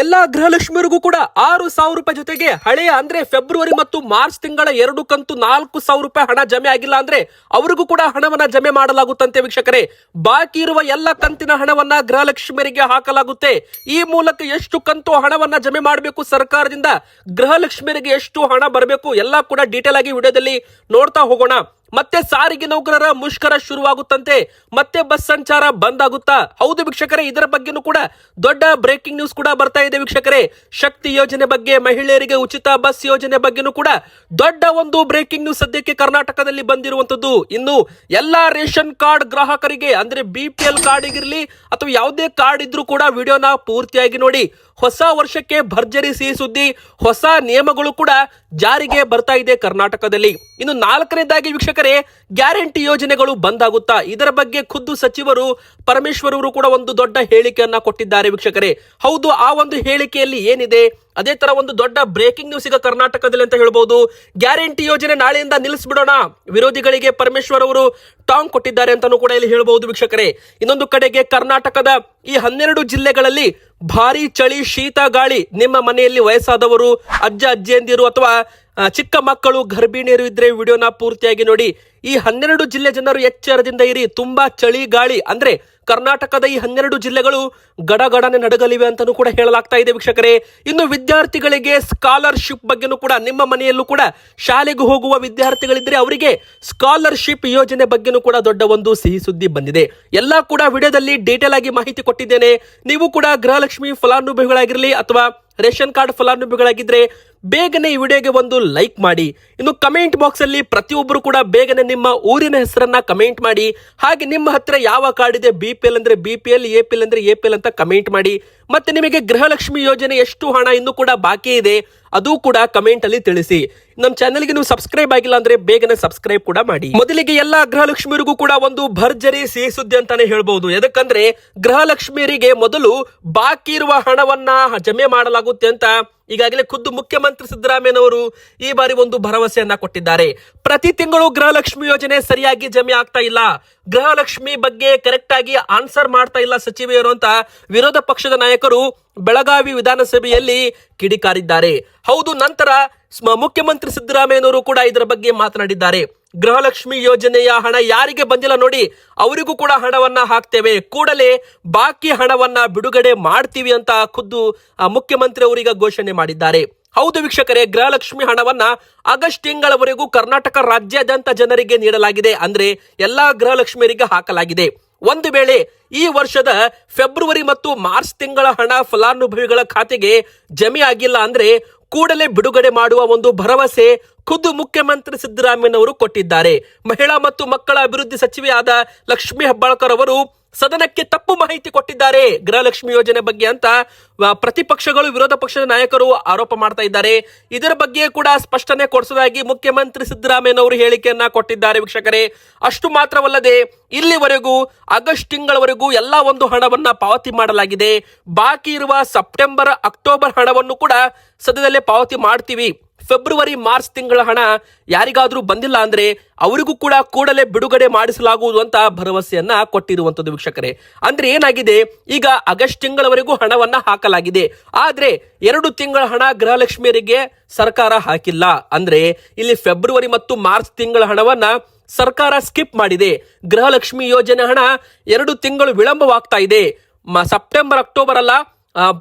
ಎಲ್ಲಾ ಗೃಹಲಕ್ಷ್ಮಿಯರಿಗೂ ಕೂಡ ಆರು ಸಾವಿರ ರೂಪಾಯಿ ಜೊತೆಗೆ ಹಳೆಯ ಅಂದ್ರೆ ಫೆಬ್ರವರಿ ಮತ್ತು ಮಾರ್ಚ್ ತಿಂಗಳ ಎರಡು ಕಂತು ನಾಲ್ಕು ಸಾವಿರ ರೂಪಾಯಿ ಹಣ ಜಮೆ ಆಗಿಲ್ಲ ಅಂದ್ರೆ ಅವರಿಗೂ ಕೂಡ ಹಣವನ್ನ ಜಮೆ ಮಾಡಲಾಗುತ್ತಂತೆ ವೀಕ್ಷಕರೇ. ಬಾಕಿ ಇರುವ ಎಲ್ಲ ಕಂತಿನ ಹಣವನ್ನ ಗೃಹಲಕ್ಷ್ಮಿಯರಿಗೆ ಹಾಕಲಾಗುತ್ತೆ. ಈ ಮೂಲಕ ಎಷ್ಟು ಕಂತು ಹಣವನ್ನ ಜಮೆ ಮಾಡಬೇಕು ಸರ್ಕಾರದಿಂದ ಗೃಹಲಕ್ಷ್ಮಿಯರಿಗೆ ಎಷ್ಟು ಹಣ ಬರಬೇಕು ಎಲ್ಲ ಕೂಡ ಡೀಟೇಲ್ ಆಗಿ ವಿಡಿಯೋದಲ್ಲಿ ನೋಡ್ತಾ ಹೋಗೋಣ. ಮತ್ತೆ ಸಾರಿಗೆ ನೌಕರರ ಮುಷ್ಕರ ಶುರುವಾಗುತ್ತಂತೆ, ಮತ್ತೆ ಬಸ್ ಸಂಚಾರ ಬಂದ್ ಆಗುತ್ತಾ ಹೌದು ವೀಕ್ಷಕರೇ, ಇದರ ಬಗ್ಗೆನೂ ಕೂಡ ದೊಡ್ಡ ಬ್ರೇಕಿಂಗ್ ನ್ಯೂಸ್ ಕೂಡ ಬರ್ತಾ ಇದೆ ವೀಕ್ಷಕರೇ. ಶಕ್ತಿ ಯೋಜನೆ ಬಗ್ಗೆ, ಮಹಿಳೆಯರಿಗೆ ಉಚಿತ ಬಸ್ ಯೋಜನೆ ಬಗ್ಗೆನೂ ಕೂಡ ದೊಡ್ಡ ಒಂದು ಬ್ರೇಕಿಂಗ್ ನ್ಯೂಸ್ ಸದ್ಯಕ್ಕೆ ಕರ್ನಾಟಕದಲ್ಲಿ ಬಂದಿರುವಂತದ್ದು ಇನ್ನು ಎಲ್ಲಾ ರೇಷನ್ ಕಾರ್ಡ್ ಗ್ರಾಹಕರಿಗೆ, ಅಂದ್ರೆ ಬಿ ಪಿ ಎಲ್ ಕಾರ್ಡ್ ಇರಲಿ ಅಥವಾ ಯಾವುದೇ ಕಾರ್ಡ್ ಇದ್ರೂ ಕೂಡ ವಿಡಿಯೋನ ಪೂರ್ತಿಯಾಗಿ ನೋಡಿ. ಹೊಸ ವರ್ಷಕ್ಕೆ ಭರ್ಜರಿ ಸಿಹಿ ಸುದ್ದಿ, ಹೊಸ ನಿಯಮಗಳು ಕೂಡ ಜಾರಿಗೆ ಬರ್ತಾ ಇದೆ ಕರ್ನಾಟಕದಲ್ಲಿ. ಇನ್ನು ನಾಲ್ಕನೇದಾಗಿ ವೀಕ್ಷಕರೇ, ಗ್ಯಾರಂಟಿ ಯೋಜನೆಗಳು ಬಂದಾಗುತ್ತಾ? ಇದರ ಬಗ್ಗೆ ಖುದ್ದು ಸಚಿವರು ಪರಮೇಶ್ವರ್ ಅವರು ಕೂಡ ಒಂದು ದೊಡ್ಡ ಹೇಳಿಕೆಯನ್ನ ಕೊಟ್ಟಿದ್ದಾರೆ ವೀಕ್ಷಕರೇ. ಹೌದು, ಆ ಒಂದು ಹೇಳಿಕೆಯಲ್ಲಿ ಏನಿದೆ? ಅದೇ ತರ ಒಂದು ದೊಡ್ಡ ಬ್ರೇಕಿಂಗ್ ನ್ಯೂಸ್ ಈಗ ಕರ್ನಾಟಕದಲ್ಲಿ ಅಂತ ಹೇಳ್ಬೋದು. ಗ್ಯಾರಂಟಿ ಯೋಜನೆ ನಾಳೆಯಿಂದ ನಿಲ್ಲಿಸ್ಬಿಡೋಣ. ವಿರೋಧಿಗಳಿಗೆ ಪರಮೇಶ್ವರ್ ಅವರು ಟಾಂಗ್ ಕೊಟ್ಟಿದ್ದಾರೆ ಅಂತಾನೂ ಕೂಡ ಇಲ್ಲಿ ಹೇಳ್ಬಹುದು ವೀಕ್ಷಕರೇ. ಇನ್ನೊಂದು ಕಡೆಗೆ ಕರ್ನಾಟಕದ ಈ ಹನ್ನೆರಡು ಜಿಲ್ಲೆಗಳಲ್ಲಿ ಭಾರಿ ಚಳಿ, ಶೀತ, ಗಾಳಿ ನಿಮ್ಮ ಮನೆಯಲ್ಲಿ ವಯಸ್ಸಾದವರು, ಅಜ್ಜ, ಅಜ್ಜಿಯಂದಿರು ಅಥವಾ ಚಿಕ್ಕ ಮಕ್ಕಳು, ಗರ್ಭಿಣಿಯರು ಇದ್ರೆ ವಿಡಿಯೋನ ಪೂರ್ತಿಯಾಗಿ ನೋಡಿ. ಈ ಹನ್ನೆರಡು ಜಿಲ್ಲೆ ಜನರು ಎಚ್ಚರದಿಂದ ಇರಿ. ತುಂಬಾ ಚಳಿ, ಗಾಳಿ ಅಂದ್ರೆ ಕರ್ನಾಟಕದ ಈ ಹನ್ನೆರಡು ಜಿಲ್ಲೆಗಳು ಗಡಗಡನೆ ನಡಗಲಿವೆ ಅಂತಾನೂ ಕೂಡ ಹೇಳಲಾಗ್ತಾ ಇದೆ ವೀಕ್ಷಕರೇ. ಇನ್ನು ವಿದ್ಯಾರ್ಥಿಗಳಿಗೆ ಸ್ಕಾಲರ್ಶಿಪ್ ಬಗ್ಗೆನೂ ಕೂಡ ನಿಮ್ಮ ಮನೆಯಲ್ಲೂ ಕೂಡ ಶಾಲೆಗೆ ಹೋಗುವ ವಿದ್ಯಾರ್ಥಿಗಳಿದ್ರೆ ಅವರಿಗೆ ಸ್ಕಾಲರ್ಶಿಪ್ ಯೋಜನೆ ಬಗ್ಗೆನೂ ಕೂಡ ದೊಡ್ಡ ಒಂದು ಸಿಹಿ ಸುದ್ದಿ ಬಂದಿದೆ. ಎಲ್ಲ ಕೂಡ ವಿಡಿಯೋದಲ್ಲಿ ಡೀಟೇಲ್ ಆಗಿ ಮಾಹಿತಿ ಕೊಟ್ಟಿದ್ದೇನೆ. ನೀವು ಕೂಡ ಗೃಹಲಕ್ಷ್ಮಿ ಫಲಾನುಭವಿಗಳಾಗಿರಲಿ ಅಥವಾ ರೇಷನ್ ಕಾರ್ಡ್ ಫಲಾನುಭವಿಗಳಾಗಿದ್ರೆ ಬೇಗನೆ ಈ ವಿಡಿಯೋಗೆ ಒಂದು ಲೈಕ್ ಮಾಡಿ. ಇನ್ನು ಕಮೆಂಟ್ ಬಾಕ್ಸ್ ಅಲ್ಲಿ ಪ್ರತಿಯೊಬ್ಬರು ಕೂಡ ಬೇಗನೆ ನಿಮ್ಮ ಊರಿನ ಹೆಸರನ್ನ ಕಮೆಂಟ್ ಮಾಡಿ. ಹಾಗೆ ನಿಮ್ಮ ಹತ್ರ ಯಾವ ಕಾರ್ಡ್ ಇದೆ ಬಿ ಪಿ ಎಲ್ ಅಂದ್ರೆ B P L A P L ಅಂದ್ರೆ ಎ ಪಿ ಎಲ್ ಅಂತ ಕಮೆಂಟ್ ಮಾಡಿ. ಮತ್ತೆ ನಿಮಗೆ ಗೃಹಲಕ್ಷ್ಮಿ ಯೋಜನೆ ಎಷ್ಟು ಹಣ ಇನ್ನೂ ಕೂಡ ಬಾಕಿ ಇದೆ, ಅದು ಕೂಡ ಕಮೆಂಟ್ ಅಲ್ಲಿ ತಿಳಿಸಿ. ನಮ್ಮ ಚಾನೆಲ್ಗೆ ನೀವು ಸಬ್ಸ್ಕ್ರೈಬ್ ಆಗಿಲ್ಲ ಅಂದ್ರೆ ಬೇಗನೆ ಸಬ್ಸ್ಕ್ರೈಬ್ ಕೂಡ ಮಾಡಿ. ಮೊದಲಿಗೆ ಎಲ್ಲಾ ಗೃಹಲಕ್ಷ್ಮಿಯರಿಗೂ ಕೂಡ ಒಂದು ಭರ್ಜರಿ ಸಿಹಿ ಸುದ್ದಿ ಅಂತಾನೆ ಹೇಳ್ಬಹುದು ಯಾಕಂದ್ರೆ ಗೃಹಲಕ್ಷ್ಮಿಯರಿಗೆ ಮೊದಲು ಬಾಕಿ ಇರುವ ಹಣವನ್ನ ಜಮೆ ಮಾಡಲಾಗುತ್ತೆ ಅಂತ ಈಗಾಗಲೇ ಖುದ್ದು ಮುಖ್ಯಮಂತ್ರಿ ಸಿದ್ದರಾಮಯ್ಯನವರು ಈ ಬಾರಿ ಒಂದು ಭರವಸೆಯನ್ನ ಕೊಟ್ಟಿದ್ದಾರೆ. ಪ್ರತಿ ತಿಂಗಳು ಗೃಹಲಕ್ಷ್ಮಿ ಯೋಜನೆ ಸರಿಯಾಗಿ ಜಮೆ ಆಗ್ತಾ ಇಲ್ಲ. ಗೃಹಲಕ್ಷ್ಮಿ ಬಗ್ಗೆ ಕರೆಕ್ಟ್ ಆಗಿ ಆನ್ಸರ್ ಮಾಡ್ತಾ ಇಲ್ಲ ಸಚಿವೆಯರು ಅಂತ ವಿರೋಧ ಪಕ್ಷದ ನಾಯಕರು ಬೆಳಗಾವಿ ವಿಧಾನಸಭೆಯಲ್ಲಿ ಕಿಡಿಕಾರಿದ್ದಾರೆ. ಹೌದು, ನಂತರ ಮುಖ್ಯಮಂತ್ರಿ ಸಿದ್ದರಾಮಯ್ಯನವರು ಕೂಡ ಇದರ ಬಗ್ಗೆ ಮಾತನಾಡಿದ್ದಾರೆ. ಗೃಹಲಕ್ಷ್ಮಿ ಯೋಜನೆಯ ಹಣ ಯಾರಿಗೆ ಬಂದಿಲ್ಲ ನೋಡಿ, ಅವರಿಗೂ ಕೂಡ ಹಣವನ್ನ ಹಾಕ್ತೇವೆ. ಕೂಡಲೇ ಬಾಕಿ ಹಣವನ್ನ ಬಿಡುಗಡೆ ಮಾಡ್ತೀವಿ ಅಂತ ಖುದ್ದು ಮುಖ್ಯಮಂತ್ರಿ ಅವರೀಗ ಘೋಷಣೆ ಮಾಡಿದ್ದಾರೆ. ಹೌದು ವೀಕ್ಷಕರೇ, ಗೃಹಲಕ್ಷ್ಮಿ ಹಣವನ್ನ ಆಗಸ್ಟ್ ತಿಂಗಳವರೆಗೂ ಕರ್ನಾಟಕ ರಾಜ್ಯಾದ್ಯಂತ ಜನರಿಗೆ ನೀಡಲಾಗಿದೆ ಅಂದ್ರೆ ಎಲ್ಲಾ ಗೃಹಲಕ್ಷ್ಮಿಯರಿಗೆ ಹಾಕಲಾಗಿದೆ. ಒಂದು ವೇಳೆ ಈ ವರ್ಷದ ಫೆಬ್ರವರಿ ಮತ್ತು ಮಾರ್ಚ್ ತಿಂಗಳ ಹಣ ಫಲಾನುಭವಿಗಳ ಖಾತೆಗೆ ಜಮೆ ಆಗಿಲ್ಲ ಅಂದ್ರೆ ಕೂಡಲೇ ಬಿಡುಗಡೆ ಮಾಡುವ ಒಂದು ಭರವಸೆ ಖುದ್ದು ಮುಖ್ಯಮಂತ್ರಿ ಸಿದ್ದರಾಮಯ್ಯನವರು ಕೊಟ್ಟಿದ್ದಾರೆ. ಮಹಿಳಾ ಮತ್ತು ಮಕ್ಕಳ ಅಭಿವೃದ್ಧಿ ಸಚಿವೆಯಾದ ಲಕ್ಷ್ಮೀ ಹೆಬ್ಬಾಳ್ಕರ್ ಅವರು ಸದನಕ್ಕೆ ತಪ್ಪು ಮಾಹಿತಿ ಕೊಟ್ಟಿದ್ದಾರೆ. ಗೃಹಲಕ್ಷ್ಮಿ ಯೋಜನೆ ಬಗ್ಗೆ ಅಂತ ಪ್ರತಿಪಕ್ಷಗಳು, ವಿರೋಧ ಪಕ್ಷದ ನಾಯಕರು ಆರೋಪ ಮಾಡ್ತಾ ಇದ್ದಾರೆ. ಇದರ ಬಗ್ಗೆ ಕೂಡ ಸ್ಪಷ್ಟನೆ ಕೊಡಿಸುವುದಾಗಿ ಮುಖ್ಯಮಂತ್ರಿ ಸಿದ್ದರಾಮಯ್ಯನವರು ಹೇಳಿಕೆಯನ್ನ ಕೊಟ್ಟಿದ್ದಾರೆ ವೀಕ್ಷಕರೇ. ಅಷ್ಟು ಮಾತ್ರವಲ್ಲದೆ ಇಲ್ಲಿವರೆಗೂ, ಆಗಸ್ಟ್ ತಿಂಗಳವರೆಗೂ ಎಲ್ಲ ಒಂದು ಹಣವನ್ನ ಪಾವತಿ ಮಾಡಲಾಗಿದೆ. ಬಾಕಿ ಇರುವ ಸೆಪ್ಟೆಂಬರ್, ಅಕ್ಟೋಬರ್ ಹಣವನ್ನು ಕೂಡ ಸದ್ಯದಲ್ಲೇ ಪಾವತಿ ಮಾಡ್ತೀವಿ. ಫೆಬ್ರವರಿ, ಮಾರ್ಚ್ ತಿಂಗಳ ಹಣ ಯಾರಿಗಾದರೂ ಬಂದಿಲ್ಲ ಅಂದ್ರೆ ಅವರಿಗೂ ಕೂಡ ಕೂಡಲೇ ಬಿಡುಗಡೆ ಮಾಡಿಸಲಾಗುವುದು ಅಂತ ಭರವಸೆಯನ್ನ ಕೊಟ್ಟಿರುವಂತದ್ದು ವೀಕ್ಷಕರೇ. ಅಂದ್ರೆ ಏನಾಗಿದೆ? ಈಗ ಆಗಸ್ಟ್ ತಿಂಗಳವರೆಗೂ ಹಣವನ್ನ ಹಾಕಲಾಗಿದೆ. ಆದ್ರೆ ಎರಡು ತಿಂಗಳ ಹಣ ಗೃಹಲಕ್ಷ್ಮಿಯರಿಗೆ ಸರ್ಕಾರ ಹಾಕಿಲ್ಲ. ಅಂದ್ರೆ ಇಲ್ಲಿ ಫೆಬ್ರವರಿ ಮತ್ತು ಮಾರ್ಚ್ ತಿಂಗಳ ಹಣವನ್ನ ಸರ್ಕಾರ ಸ್ಕಿಪ್ ಮಾಡಿದೆ. ಗೃಹಲಕ್ಷ್ಮಿ ಯೋಜನೆ ಹಣ ಎರಡು ತಿಂಗಳು ವಿಳಂಬವಾಗ್ತಾ ಇದೆ. ಸೆಪ್ಟೆಂಬರ್, ಅಕ್ಟೋಬರ್ ಅಲ್ಲ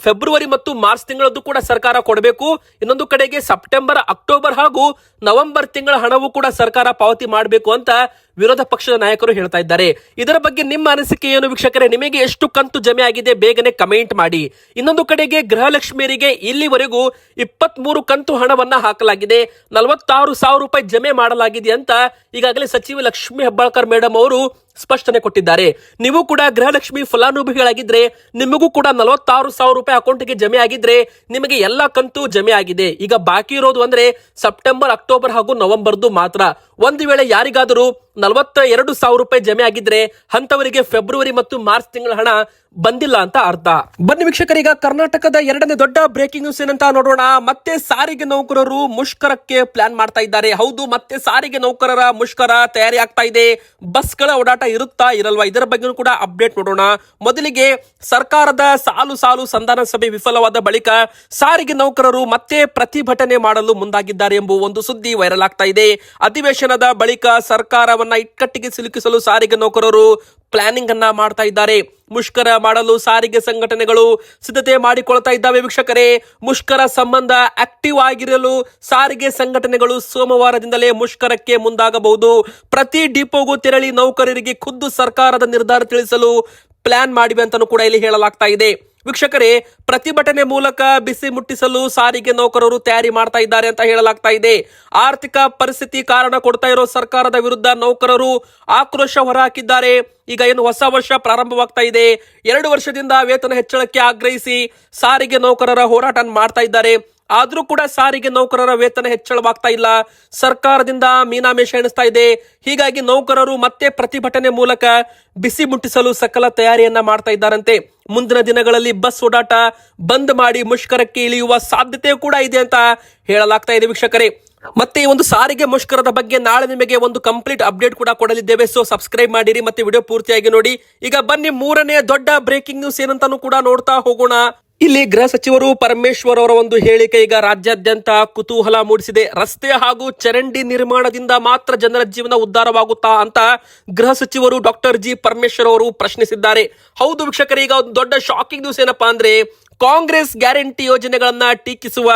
ಫೆಬ್ರವರಿ ಮತ್ತು ಮಾರ್ಚ್ ತಿಂಗಳದ್ದು ಕೂಡ ಸರ್ಕಾರ ಕೊಡಬೇಕು. ಇನ್ನೊಂದು ಕಡೆಗೆ ಸೆಪ್ಟೆಂಬರ್, ಅಕ್ಟೋಬರ್ ಹಾಗೂ ನವೆಂಬರ್ ತಿಂಗಳ ಹಣವು ಕೂಡ ಸರ್ಕಾರ ಪಾವತಿ ಮಾಡಬೇಕು ಅಂತ ವಿರೋಧ ಪಕ್ಷದ ನಾಯಕರು ಹೇಳ್ತಾ ಇದ್ದಾರೆ. ಇದರ ಬಗ್ಗೆ ನಿಮ್ಮ ಅನಿಸಿಕೆ ಏನು ವೀಕ್ಷಕರೇ? ನಿಮಗೆ ಎಷ್ಟು ಕಂತು ಜಮೆ ಆಗಿದೆ? ಬೇಗನೆ ಕಮೆಂಟ್ ಮಾಡಿ. ಇನ್ನೊಂದು ಕಡೆಗೆ ಗೃಹಲಕ್ಷ್ಮಿಯರಿಗೆ ಇಲ್ಲಿವರೆಗೂ ಇಪ್ಪತ್ತ್ ಮೂರು ಕಂತು ಹಣವನ್ನ ಹಾಕಲಾಗಿದೆ. ನಲವತ್ತಾರು ಸಾವಿರ ರೂಪಾಯಿ ಜಮೆ ಮಾಡಲಾಗಿದೆ ಅಂತ ಈಗಾಗಲೇ ಸಚಿವ ಲಕ್ಷ್ಮಿ ಹೆಬ್ಬಾಳ್ಕರ್ ಮೇಡಮ್ ಅವರು ಸ್ಪಷ್ಟನೆ ಕೊಟ್ಟಿದ್ದಾರೆ. ನೀವು ಕೂಡ ಗೃಹಲಕ್ಷ್ಮಿ ಫಲಾನುಭವಿಗಳಾಗಿದ್ರೆ, ನಿಮಗೂ ಕೂಡ ನಲವತ್ತಾರು ಸಾವಿರ ರೂಪಾಯಿ ಅಕೌಂಟ್ಗೆ ಜಮೆ ಆಗಿದ್ರೆ, ನಿಮಗೆ ಎಲ್ಲಾ ಕಂತು ಜಮೆ ಆಗಿದೆ. ಈಗ ಬಾಕಿ ಇರೋದು ಅಂದ್ರೆ ಸೆಪ್ಟೆಂಬರ್, ಅಕ್ಟೋಬರ್ ಹಾಗೂ ನವೆಂಬರ್ದು ಮಾತ್ರ. ಒಂದು ವೇಳೆ ಯಾರಿಗಾದರೂ ನಲವತ್ತ ಎರಡು ಸಾವಿರ ರೂಪಾಯಿ ಜಮೆ ಆಗಿದ್ರೆ ಅಂತವರಿಗೆ ಫೆಬ್ರವರಿ ಮತ್ತು ಮಾರ್ಚ್ ತಿಂಗಳ ಹಣ ಬಂದಿಲ್ಲ ಅಂತ ಅರ್ಥ. ಬನ್ನಿ ವೀಕ್ಷಕರೀಗ ಕರ್ನಾಟಕದ ಎರಡನೇ ದೊಡ್ಡ ಬ್ರೇಕಿಂಗ್ ನ್ಯೂಸ್ ಏನಂತ ನೋಡೋಣ. ಮತ್ತೆ ಸಾರಿಗೆ ನೌಕರರು ಮುಷ್ಕರಕ್ಕೆ ಪ್ಲಾನ್ ಮಾಡ್ತಾ ಇದ್ದಾರೆ. ಹೌದು, ಮತ್ತೆ ಸಾರಿಗೆ ನೌಕರರ ಮುಷ್ಕರ ತಯಾರಿ ಆಗ್ತಾ ಇದೆ. ಬಸ್ಗಳ ಓಡಾಟ ಇರುತ್ತಾ ಇರಲ್ವಾ? ಇದರ ಬಗ್ಗೆ ಕೂಡ ಅಪ್ಡೇಟ್ ನೋಡೋಣ. ಮೊದಲಿಗೆ ಸರ್ಕಾರದ ಸಾಲು ಸಾಲು ಸಂಧಾನ ಸಭೆ ವಿಫಲವಾದ ಬಳಿಕ ಸಾರಿಗೆ ನೌಕರರು ಮತ್ತೆ ಪ್ರತಿಭಟನೆ ಮಾಡಲು ಮುಂದಾಗಿದ್ದಾರೆ ಎಂಬ ಒಂದು ಸುದ್ದಿ ವೈರಲ್ ಆಗ್ತಾ ಇದೆ. ಅಧಿವೇಶನದ ಬಳಿಕ ಸರ್ಕಾರವನ್ನ ಇಕ್ಕಟ್ಟಿಗೆ ಸಿಲುಕಿಸಲು ಸಾರಿಗೆ ನೌಕರರು ಪ್ಲಾನಿಂಗ್ ಅನ್ನ ಮಾಡ್ತಾ ಇದ್ದಾರೆ. ಮುಷ್ಕರ ಮಾಡಲು ಸಾರಿಗೆ ಸಂಘಟನೆಗಳು ಸಿದ್ಧತೆ ಮಾಡಿಕೊಳ್ತಾ ಇದ್ದಾವೆ ವೀಕ್ಷಕರೇ. ಮುಷ್ಕರ ಸಂಬಂಧ ಆಕ್ಟಿವ್ ಆಗಿರಲು ಸಾರಿಗೆ ಸಂಘಟನೆಗಳು ಸೋಮವಾರದಿಂದಲೇ ಮುಷ್ಕರಕ್ಕೆ ಮುಂದಾಗಬಹುದು. ಪ್ರತಿ ಡಿಪೋಗೂ ತೆರಳಿ ನೌಕರರಿಗೆ ಖುದ್ದು ಸರ್ಕಾರದ ನಿರ್ಧಾರ ತಿಳಿಸಲು ಪ್ಲಾನ್ ಮಾಡಿವೆ ಅಂತಾನೂ ಕೂಡ ಇಲ್ಲಿ ಹೇಳಲಾಗ್ತಾ ಇದೆ. ವೀಕ್ಷಕರೇ, ಪ್ರತಿಭಟನೆ ಮೂಲಕ ಬಿಸಿ ಮುಟ್ಟಿಸಲು ಸಾರಿಗೆ ನೌಕರರು ತಯಾರಿ ಮಾಡ್ತಾ ಇದ್ದಾರೆ ಅಂತ ಹೇಳಲಾಗ್ತಾ ಇದೆ. ಆರ್ಥಿಕ ಪರಿಸ್ಥಿತಿ ಕಾರಣ ಕೊಡ್ತಾ ಇರೋ ಸರ್ಕಾರದ ವಿರುದ್ಧ ನೌಕರರು ಆಕ್ರೋಶ ಹೊರಹಾಕಿದ್ದಾರೆ. ಈಗ ಏನು ಹೊಸ ವರ್ಷ ಪ್ರಾರಂಭವಾಗ್ತಾ ಇದೆ. ಎರಡು ವರ್ಷದಿಂದ ವೇತನ ಹೆಚ್ಚಳಕ್ಕೆ ಆಗ್ರಹಿಸಿ ಸಾರಿಗೆ ನೌಕರರ ಹೋರಾಟ ಮಾಡ್ತಾ ಇದ್ದಾರೆ. ಆದ್ರೂ ಕೂಡ ಸಾರಿಗೆ ನೌಕರರ ವೇತನ ಹೆಚ್ಚಳವಾಗ್ತಾ ಇಲ್ಲ. ಸರ್ಕಾರದಿಂದ ಮೀನಾಮೇಷ ಎಣಿಸ್ತಾ ಇದೆ. ಹೀಗಾಗಿ ನೌಕರರು ಮತ್ತೆ ಪ್ರತಿಭಟನೆ ಮೂಲಕ ಬಿಸಿ ಮುಟ್ಟಿಸಲು ಸಕಲ ತಯಾರಿಯನ್ನ ಮಾಡ್ತಾ ಇದ್ದಾರಂತೆ. ಮುಂದಿನ ದಿನಗಳಲ್ಲಿ ಬಸ್ ಓಡಾಟ ಬಂದ್ ಮಾಡಿ ಮುಷ್ಕರಕ್ಕೆ ಇಳಿಯುವ ಸಾಧ್ಯತೆ ಕೂಡ ಇದೆ ಅಂತ ಹೇಳಲಾಗ್ತಾ ಇದೆ ವೀಕ್ಷಕರೇ. ಮತ್ತೆ ಈ ಒಂದು ಸಾರಿಗೆ ಮುಷ್ಕರದ ಬಗ್ಗೆ ನಾಳೆ ನಿಮಗೆ ಒಂದು ಕಂಪ್ಲೀಟ್ ಅಪ್ಡೇಟ್ ಕೂಡ ಕೊಡಲಿದ್ದೇವೆ. ಸೊ ಸಬ್ಸ್ಕ್ರೈಬ್ ಮಾಡಿರಿ ಮತ್ತೆ ವಿಡಿಯೋ ಪೂರ್ತಿಯಾಗಿ ನೋಡಿ. ಈಗ ಬನ್ನಿ ಮೂರನೇ ದೊಡ್ಡ ಬ್ರೇಕಿಂಗ್ ನ್ಯೂಸ್ ಏನಂತಾನು ಕೂಡ ನೋಡ್ತಾ ಹೋಗೋಣ. ಇಲ್ಲಿ ಗೃಹ ಸಚಿವರು ಪರಮೇಶ್ವರ್ ಅವರ ಒಂದು ಹೇಳಿಕೆ ಈಗ ರಾಜ್ಯಾದ್ಯಂತ ಕುತೂಹಲ ಮೂಡಿಸಿದೆ. ರಸ್ತೆ ಹಾಗೂ ಚರಂಡಿ ನಿರ್ಮಾಣದಿಂದ ಮಾತ್ರ ಜನರ ಜೀವನ ಉದ್ಧಾರವಾಗುತ್ತಾ ಅಂತ ಗೃಹ ಸಚಿವರು ಡಾಕ್ಟರ್ ಜಿ ಪರಮೇಶ್ವರ್ ಅವರು ಪ್ರಶ್ನಿಸಿದ್ದಾರೆ. ಹೌದು ವೀಕ್ಷಕರೇ, ಈಗ ಒಂದು ದೊಡ್ಡ ಶಾಕಿಂಗ್ ನ್ಯೂಸ್ ಏನಪ್ಪಾ ಅಂದ್ರೆ ಕಾಂಗ್ರೆಸ್ ಗ್ಯಾರಂಟಿ ಯೋಜನೆಗಳನ್ನ ಟೀಕಿಸುವ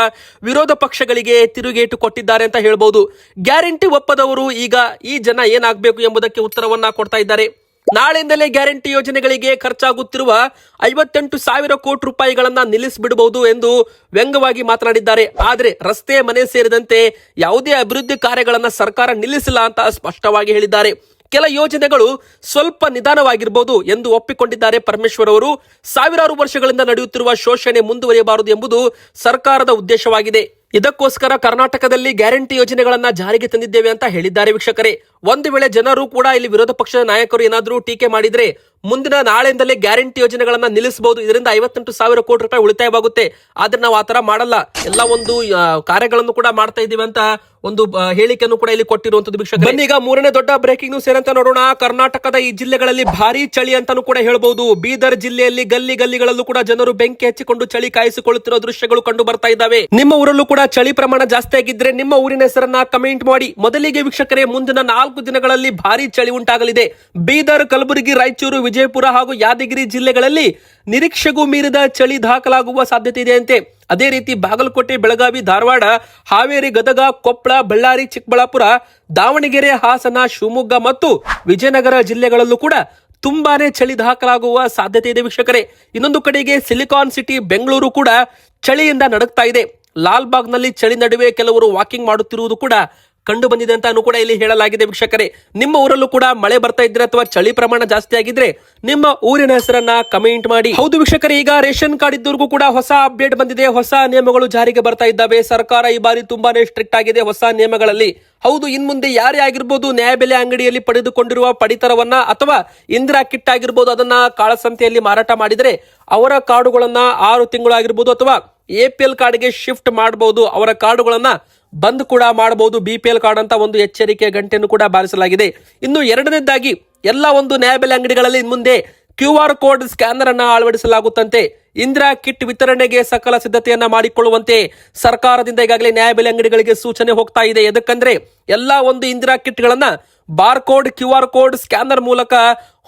ವಿರೋಧ ಪಕ್ಷಗಳಿಗೆ ತಿರುಗೇಟು ಕೊಟ್ಟಿದ್ದಾರೆ ಅಂತ ಹೇಳ್ಬೋದು. ಗ್ಯಾರಂಟಿ ಒಪ್ಪದವರು ಈಗ ಈ ಜನ ಏನಾಗಬೇಕು ಎಂಬುದಕ್ಕೆ ಉತ್ತರವನ್ನ ಕೊಡ್ತಾ ಇದ್ದಾರೆ. ನಾಳೆಯಿಂದಲೇ ಗ್ಯಾರಂಟಿ ಯೋಜನೆಗಳಿಗೆ ಖರ್ಚಾಗುತ್ತಿರುವ ಐವತ್ತೆಂಟು ಸಾವಿರ ಕೋಟಿ ರೂಪಾಯಿಗಳನ್ನ ನಿಲ್ಲಿಸಿಬಿಡಬಹುದು ಎಂದು ವ್ಯಂಗ್ಯವಾಗಿ ಮಾತನಾಡಿದ್ದಾರೆ. ಆದರೆ ರಸ್ತೆ, ಮನೆ ಸೇರಿದಂತೆ ಯಾವುದೇ ಅಭಿವೃದ್ಧಿ ಕಾರ್ಯಗಳನ್ನ ಸರ್ಕಾರ ನಿಲ್ಲಿಸಿಲ್ಲ ಅಂತ ಸ್ಪಷ್ಟವಾಗಿ ಹೇಳಿದ್ದಾರೆ. ಕೆಲ ಯೋಜನೆಗಳು ಸ್ವಲ್ಪ ನಿಧಾನವಾಗಿರಬಹುದು ಎಂದು ಒಪ್ಪಿಕೊಂಡಿದ್ದಾರೆ ಪರಮೇಶ್ವರ್ ಅವರು. ಸಾವಿರಾರು ವರ್ಷಗಳಿಂದ ನಡೆಯುತ್ತಿರುವ ಶೋಷಣೆ ಮುಂದುವರಿಯಬಾರದು ಎಂಬುದು ಸರ್ಕಾರದ ಉದ್ದೇಶವಾಗಿದೆ. ಇದಕ್ಕೋಸ್ಕರ ಕರ್ನಾಟಕದಲ್ಲಿ ಗ್ಯಾರಂಟಿ ಯೋಜನೆಗಳನ್ನ ಜಾರಿಗೆ ತಂದಿದ್ದೇವೆ ಅಂತ ಹೇಳಿದ್ದಾರೆ ವೀಕ್ಷಕರೇ. ಒಂದು ವೇಳೆ ಜನರು ಕೂಡ ಇಲ್ಲಿ ವಿರೋಧ ಪಕ್ಷದ ನಾಯಕರು ಏನಾದರೂ ಟೀಕೆ ಮಾಡಿದ್ರೆ ಮುಂದಿನ ನಾಳೆಯಿಂದಲೇ ಗ್ಯಾರಂಟಿ ಯೋಜನೆಗಳನ್ನ ನಿಲ್ಲಿಸಬಹುದು. ಇದರಿಂದ ಐವತ್ತೆಂಟು ಸಾವಿರ ಕೋಟಿ ರೂಪಾಯಿ ಉಳಿತಾಯವಾಗುತ್ತೆ. ಆದ್ರೆ ನಾವು ಆತರ ಮಾಡಲ್ಲ. ಎಲ್ಲ ಒಂದು ಕಾರ್ಯಗಳನ್ನು ಕೂಡ ಮಾಡ್ತಾ ಇದೀವಿ ಅಂತ ಒಂದು ಹೇಳಿಕೆಯನ್ನು ಕೂಡ ಇಲ್ಲಿ ಕೊಟ್ಟಿರುವಂತದ್ದು ವೀಕ್ಷಕರೇ. ಈಗ ಮೂರನೇ ದೊಡ್ಡ ಬ್ರೇಕಿಂಗ್ ನ್ಯೂಸ್ ಏನಂತ ನೋಡೋಣ. ಕರ್ನಾಟಕದ ಈ ಜಿಲ್ಲೆಗಳಲ್ಲಿ ಭಾರಿ ಚಳಿ ಅಂತಾನು ಕೂಡ ಹೇಳಬಹುದು ಬೀದರ್ ಜಿಲ್ಲೆಯಲ್ಲಿ ಗಲ್ಲಿ ಗಲ್ಲಿಗಳಲ್ಲೂ ಕೂಡ ಜನರು ಬೆಂಕಿ ಹಚ್ಚಿಕೊಂಡು ಚಳಿ ಕಾಯಿಸಿಕೊಳ್ಳುತ್ತಿರುವ ದೃಶ್ಯಗಳು ಕಂಡು ಬರ್ತಾ ಇದ್ದಾವೆ. ನಿಮ್ಮ ಊರಲ್ಲೂ ಚಳಿ ಪ್ರಮಾಣ ಜಾಸ್ತಿ ಆಗಿದ್ರೆ ನಿಮ್ಮ ಊರಿನ ಹೆಸರನ್ನ ಕಮೆಂಟ್ ಮಾಡಿ. ಮೊದಲಿಗೆ ವೀಕ್ಷಕರೇ, ಮುಂದಿನ ನಾಲ್ಕು ದಿನಗಳಲ್ಲಿ ಭಾರಿ ಚಳಿ ಉಂಟಾಗಲಿದೆ. ಬೀದರ್, ಕಲಬುರಗಿ, ರಾಯಚೂರು, ವಿಜಯಪುರ ಹಾಗೂ ಯಾದಗಿರಿ ಜಿಲ್ಲೆಗಳಲ್ಲಿ ನಿರೀಕ್ಷೆಗೂ ಮೀರಿದ ಚಳಿ ದಾಖಲಾಗುವ ಸಾಧ್ಯತೆ ಇದೆ ಅಂತೆ. ಅದೇ ರೀತಿ ಬಾಗಲಕೋಟೆ, ಬೆಳಗಾವಿ, ಧಾರವಾಡ, ಹಾವೇರಿ, ಗದಗ, ಕೊಪ್ಪಳ, ಬಳ್ಳಾರಿ, ಚಿಕ್ಕಬಳ್ಳಾಪುರ, ದಾವಣಗೆರೆ, ಹಾಸನ, ಶಿವಮೊಗ್ಗ ಮತ್ತು ವಿಜಯನಗರ ಜಿಲ್ಲೆಗಳಲ್ಲೂ ಕೂಡ ತುಂಬಾನೇ ಚಳಿ ದಾಖಲಾಗುವ ಸಾಧ್ಯತೆ ಇದೆ ವೀಕ್ಷಕರೇ. ಇನ್ನೊಂದು ಕಡೆಗೆ ಸಿಲಿಕಾನ್ ಸಿಟಿ, ಬೆಂಗಳೂರು ಕೂಡ ಚಳಿಯಿಂದ ನಡುಗ್ತಾ ಇದೆ. ಲಾಲ್ ಬಾಗ್ನಲ್ಲಿ ಚಳಿ ನಡುವೆ ಕೆಲವರು ವಾಕಿಂಗ್ ಮಾಡುತ್ತಿರುವುದು ಕೂಡ ಕಂಡು ಬಂದಿದೆ ಅಂತಾನು ಕೂಡ ಇಲ್ಲಿ ಹೇಳಲಾಗಿದೆ ವೀಕ್ಷಕರೇ. ನಿಮ್ಮ ಊರಲ್ಲೂ ಕೂಡ ಮಳೆ ಬರ್ತಾ ಇದ್ರೆ ಅಥವಾ ಚಳಿ ಪ್ರಮಾಣ ಜಾಸ್ತಿ ಆಗಿದ್ರೆ ನಿಮ್ಮ ಊರಿನ ಹೆಸರನ್ನ ಕಮೆಂಟ್ ಮಾಡಿ. ಹೌದು ವೀಕ್ಷಕರೇ, ಈಗ ರೇಷನ್ ಕಾರ್ಡ್ ಇದ್ದವ್ರಿಗೂ ಕೂಡ ಹೊಸ ಅಪ್ಡೇಟ್ ಬಂದಿದೆ. ಹೊಸ ನಿಯಮಗಳು ಜಾರಿಗೆ ಬರ್ತಾ ಇದ್ದಾವೆ. ಸರ್ಕಾರ ಈ ಬಾರಿ ತುಂಬಾನೇ ಸ್ಟ್ರಿಕ್ಟ್ ಆಗಿದೆ ಹೊಸ ನಿಯಮಗಳಲ್ಲಿ. ಹೌದು ಇನ್ ಮುಂದೆ ಯಾರೇ ಆಗಿರ್ಬೋದು ನ್ಯಾಯಬೆಲೆ ಅಂಗಡಿಯಲ್ಲಿ ಪಡೆದುಕೊಂಡಿರುವ ಪಡಿತರವನ್ನ ಅಥವಾ ಇಂದಿರಾ ಕಿಟ್ ಆಗಿರ್ಬೋದು ಅದನ್ನ ಕಾಳಸಂತೆಯಲ್ಲಿ ಮಾರಾಟ ಮಾಡಿದರೆ ಅವರ ಕಾರ್ಡುಗಳನ್ನ ಆರು ತಿಂಗಳು ಆಗಿರ್ಬೋದು ಅಥವಾ ಎ ಪಿ ಎಲ್ ಕಾರ್ಡ್ಗೆ ಶಿಫ್ಟ್ ಮಾಡಬಹುದು ಅವರ ಕಾರ್ಡುಗಳನ್ನು ಬಂದ್ ಕೂಡ ಮಾಡಬಹುದು ಬಿ ಪಿ ಎಲ್ ಕಾರ್ಡ್ ಅಂತ ಒಂದು ಎಚ್ಚರಿಕೆ ಗಂಟೆಯನ್ನು ಕೂಡ ಬಾರಿಸಲಾಗಿದೆ. ಇನ್ನು ಎರಡನೇದಾಗಿ, ಎಲ್ಲ ಒಂದು ನ್ಯಾಯಬೆಲೆ ಅಂಗಡಿಗಳಲ್ಲಿ ಮುಂದೆ ಕ್ಯೂ ಆರ್ ಕೋಡ್ ಸ್ಕ್ಯಾನರ್ ಅನ್ನ ಅಳವಡಿಸಲಾಗುತ್ತಂತೆ. ಇಂದಿರಾ ಕಿಟ್ ವಿತರಣೆಗೆ ಸಕಲ ಸಿದ್ಧತೆಯನ್ನ ಮಾಡಿಕೊಳ್ಳುವಂತೆ ಸರ್ಕಾರದಿಂದ ಈಗಾಗಲೇ ನ್ಯಾಯಬೆಲೆ ಅಂಗಡಿಗಳಿಗೆ ಸೂಚನೆ ಹೋಗ್ತಾ ಇದೆ. ಎದಕ್ಕಂದ್ರೆ, ಎಲ್ಲಾ ಒಂದು Indira ಕಿಟ್ಗಳನ್ನ bar code, Q R code scanner ಮೂಲಕ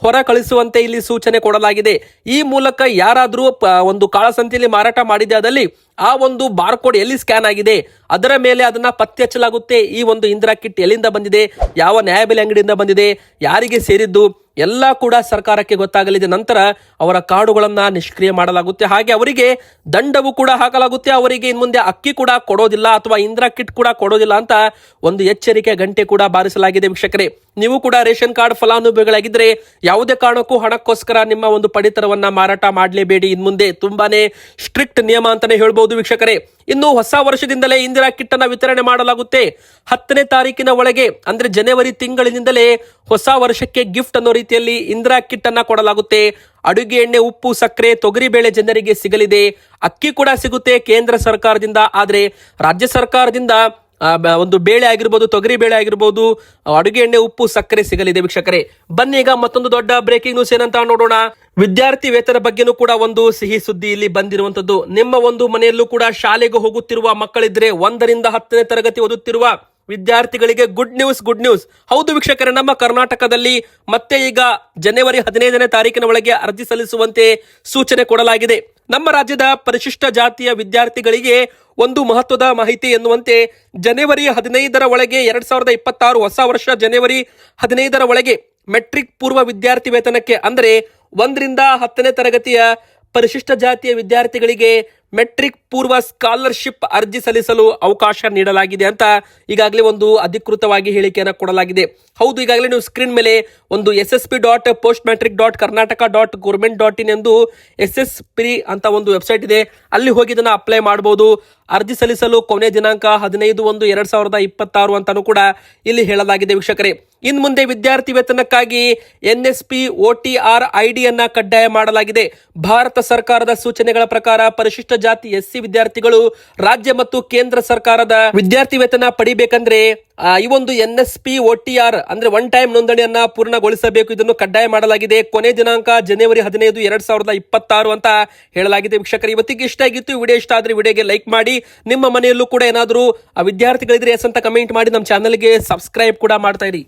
ಹೊರ ಕಳಿಸುವಂತೆ ಇಲ್ಲಿ ಸೂಚನೆ ಕೊಡಲಾಗಿದೆ. ಈ ಮೂಲಕ ಯಾರಾದರೂ ಒಂದು ಕಾಳಸಂತಿಯಲ್ಲಿ ಮಾರಾಟ ಮಾಡಿದೆ ಅದಲ್ಲಿ ಆ ಒಂದು ಬಾರ್ ಕೋಡ್ ಎಲ್ಲಿ ಸ್ಕ್ಯಾನ್ ಆಗಿದೆ, ಅದರ ಮೇಲೆ ಅದನ್ನ ಪತ್ತೆ ಹಚ್ಚಲಾಗುತ್ತೆ ಈ ಒಂದು ಇಂದಿರಾ ಕಿಟ್ ಎಲ್ಲಿಂದ ಬಂದಿದೆ, ಯಾವ ನ್ಯಾಯಬೆಲೆ ಅಂಗಡಿಯಿಂದ ಬಂದಿದೆ, ಯಾರಿಗೆ ಸೇರಿದ್ದು, ಎಲ್ಲ ಕೂಡ ಸರ್ಕಾರಕ್ಕೆ ಗೊತ್ತಾಗಲಿದೆ. ನಂತರ ಅವರ ಕಾರ್ಡುಗಳನ್ನ ನಿಷ್ಕ್ರಿಯ ಮಾಡಲಾಗುತ್ತೆ. ಹಾಗೆ ಅವರಿಗೆ ದಂಡವು ಕೂಡ ಹಾಕಲಾಗುತ್ತೆ. ಅವರಿಗೆ ಇನ್ ಮುಂದೆ ಅಕ್ಕಿ ಕೂಡ ಕೊಡೋದಿಲ್ಲ ಅಥವಾ ಇಂದಿರಾ ಕಿಟ್ ಕೂಡ ಕೊಡೋದಿಲ್ಲ ಅಂತ ಒಂದು ಎಚ್ಚರಿಕೆ ಗಂಟೆ ಕೂಡ ಬಾರಿಸಲಾಗಿದೆ ವೀಕ್ಷಕರೇ. ನೀವು ಕೂಡ ರೇಷನ್ ಕಾರ್ಡ್ ಫಲಾನುಭವಿಗಳಾಗಿದ್ರೆ ಯಾವುದೇ ಕಾರಣಕ್ಕೂ ಹಣಕ್ಕೋಸ್ಕರ ನಿಮ್ಮ ಒಂದು ಪಡಿತರವನ್ನ ಮಾರಾಟ ಮಾಡಲೇಬೇಡಿ. ಇನ್ ಮುಂದೆ ತುಂಬಾನೇ ಸ್ಟ್ರಿಕ್ಟ್ ನಿಯಮ ಅಂತಾನೆ ಹೇಳಬಹುದು ಹೌದು ವೀಕ್ಷಕರೇ. ಇನ್ನು ಹೊಸ ವರ್ಷದಿಂದಲೇ ಇಂದಿರಾ ಕಿಟ್ ಅನ್ನ ವಿತರಣೆ ಮಾಡಲಾಗುತ್ತೆ. ಹತ್ತನೇ ತಾರೀಕಿನ ಒಳಗೆ, ಅಂದ್ರೆ ಜನವರಿ ತಿಂಗಳಿನಿಂದಲೇ ಹೊಸ ವರ್ಷಕ್ಕೆ ಗಿಫ್ಟ್ ಅನ್ನೋ ರೀತಿಯಲ್ಲಿ ಇಂದಿರಾ ಕಿಟ್ ಅನ್ನ ಕೊಡಲಾಗುತ್ತೆ. ಅಡುಗೆ ಎಣ್ಣೆ, ಉಪ್ಪು, ಸಕ್ಕರೆ ತೊಗರಿಬೇಳೆ ಜನರಿಗೆ ಸಿಗಲಿದೆ. ಅಕ್ಕಿ ಕೂಡ ಸಿಗುತ್ತೆ ಕೇಂದ್ರ ಸರ್ಕಾರದಿಂದ. ಆದರೆ ರಾಜ್ಯ ಸರ್ಕಾರದಿಂದ ಒಂದು ಬೇಳೆ ಆಗಿರ್ಬೋದು, ತೊಗರಿ ಬೇಳೆ ಆಗಿರ್ಬೋದು, ಅಡುಗೆ ಎಣ್ಣೆ, ಉಪ್ಪು, ಸಕ್ಕರೆ ಸಿಗಲಿದೆ ವೀಕ್ಷಕರೇ. ಬನ್ನಿ ಈಗ ಮತ್ತೊಂದು ದೊಡ್ಡ ಬ್ರೇಕಿಂಗ್ ನ್ಯೂಸ್ ಏನಂತ ನೋಡೋಣ. ವಿದ್ಯಾರ್ಥಿ ವೇತನ ಬಗ್ಗೆನೂ ಕೂಡ ಒಂದು ಸಿಹಿ ಸುದ್ದಿ ಇಲ್ಲಿ ಬಂದಿರುವಂತದ್ದು ನಿಮ್ಮ ಒಂದು ಮನೆಯಲ್ಲೂ ಕೂಡ ಶಾಲೆಗೆ ಹೋಗುತ್ತಿರುವ ಮಕ್ಕಳಿದ್ರೆ ಒಂದರಿಂದ ಹತ್ತನೇ ತರಗತಿ ಓದುತ್ತಿರುವ ವಿದ್ಯಾರ್ಥಿಗಳಿಗೆ ಗುಡ್ ನ್ಯೂಸ್ ಗುಡ್ ನ್ಯೂಸ್ ಹೌದು ವೀಕ್ಷಕರೇ, ನಮ್ಮ ಕರ್ನಾಟಕದಲ್ಲಿ ಮತ್ತೆ ಈಗ ಜನವರಿ ಹದಿನೈದನೇ ತಾರೀಕಿನ ಒಳಗೆ ಅರ್ಜಿ ಸಲ್ಲಿಸುವಂತೆ ಸೂಚನೆ ಕೊಡಲಾಗಿದೆ. ನಮ್ಮ ರಾಜ್ಯದ ಪರಿಶಿಷ್ಟ ಜಾತಿಯ ವಿದ್ಯಾರ್ಥಿಗಳಿಗೆ ಒಂದು ಮಹತ್ವದ ಮಾಹಿತಿ ಎನ್ನುವಂತೆ ಜನವರಿ ಹದಿನೈದರ ಒಳಗೆ ಎರಡ್ ಸಾವಿರದ ಇಪ್ಪತ್ತಾರು ಹೊಸ ವರ್ಷ ಜನವರಿ ಹದಿನೈದರ ಒಳಗೆ ಮೆಟ್ರಿಕ್ ಪೂರ್ವ ವಿದ್ಯಾರ್ಥಿ ವೇತನಕ್ಕೆ ಅಂದರೆ ಒಂದರಿಂದ ಹತ್ತನೇ ತರಗತಿಯ ಪರಿಶಿಷ್ಟ ಜಾತಿಯ ವಿದ್ಯಾರ್ಥಿಗಳಿಗೆ ಮೆಟ್ರಿಕ್ ಪೂರ್ವ ಸ್ಕಾಲರ್ಶಿಪ್ ಅರ್ಜಿ ಸಲ್ಲಿಸಲು ಅವಕಾಶ ನೀಡಲಾಗಿದೆ ಅಂತ ಈಗಾಗಲೇ ಒಂದು ಅಧಿಕೃತವಾಗಿ ಹೇಳಿಕೆಯನ್ನು ಕೊಡಲಾಗಿದೆ. ಹೌದು, ಈಗಾಗಲೇ ನೀವು ಸ್ಕ್ರೀನ್ ಮೇಲೆ ಒಂದು S S P dot post matric dot Karnataka dot government dot in ಎಂದು ಎಸ್ ಎಸ್ ಪಿ ಅಂತ ಒಂದು ವೆಬ್ಸೈಟ್ ಇದೆ. ಅಲ್ಲಿ ಹೋಗಿ ಇದನ್ನು ಅಪ್ಲೈ ಮಾಡಬಹುದು ಅರ್ಜಿ ಸಲ್ಲಿಸಲು ಕೊನೆ ದಿನಾಂಕ ಹದಿನೈದು ಒಂದು ಎರಡ್ ಸಾವಿರದ ಇಪ್ಪತ್ತಾರು ಅಂತಾನೂ ಕೂಡ ಇಲ್ಲಿ ಹೇಳಲಾಗಿದೆ ವೀಕ್ಷಕರೇ. ಇನ್ನು ಮುಂದೆ ವಿದ್ಯಾರ್ಥಿ ವೇತನಕ್ಕಾಗಿ N S P O T R ಐಡಿಯನ್ನ ಕಡ್ಡಾಯ ಮಾಡಲಾಗಿದೆ. ಭಾರತ ಸರ್ಕಾರದ ಸೂಚನೆಗಳ ಪ್ರಕಾರ ಪರಿಶಿಷ್ಟ ಜಾತಿ ಎಸ್ ಸಿ ವಿದ್ಯಾರ್ಥಿಗಳು ರಾಜ್ಯ ಮತ್ತು ಕೇಂದ್ರ ಸರ್ಕಾರದ ವಿದ್ಯಾರ್ಥಿ ವೇತನ ಪಡಿಬೇಕಂದ್ರೆ ಈ ಒಂದು N S P O T R ಅಂದ್ರೆ ಒನ್ ಟೈಮ್ ನೋಂದಣಿಯನ್ನ ಪೂರ್ಣಗೊಳಿಸಬೇಕು. ಇದನ್ನು ಕಡ್ಡಾಯ ಮಾಡಲಾಗಿದೆ. ಕೊನೆ ದಿನಾಂಕ ಜನವರಿ ಹದಿನೈದು, ಎರಡ್ ಸಾವಿರದ ಇಪ್ಪತ್ತಾರು ಅಂತ ಹೇಳಲಾಗಿದೆ ವೀಕ್ಷಕರು. ಇವತ್ತಿಗೆ ಇಷ್ಟ ಆಗಿತ್ತು. ವಿಡಿಯೋ ಇಷ್ಟ ಆದ್ರೆ ವಿಡಿಯೋಗೆ ಲೈಕ್ ಮಾಡಿ. ನಿಮ್ಮ ಮನೆಯಲ್ಲೂ ಕೂಡ ಏನಾದರೂ ವಿದ್ಯಾರ್ಥಿಗಳಿದ್ರೆ ಎಸ್ ಅಂತ ಕಮೆಂಟ್ ಮಾಡಿ. ನಮ್ಮ ಚಾನಲ್ಗೆ ಸಬ್ಸ್ಕ್ರೈಬ್ ಕೂಡ ಮಾಡ್ತಾ ಇರಿ.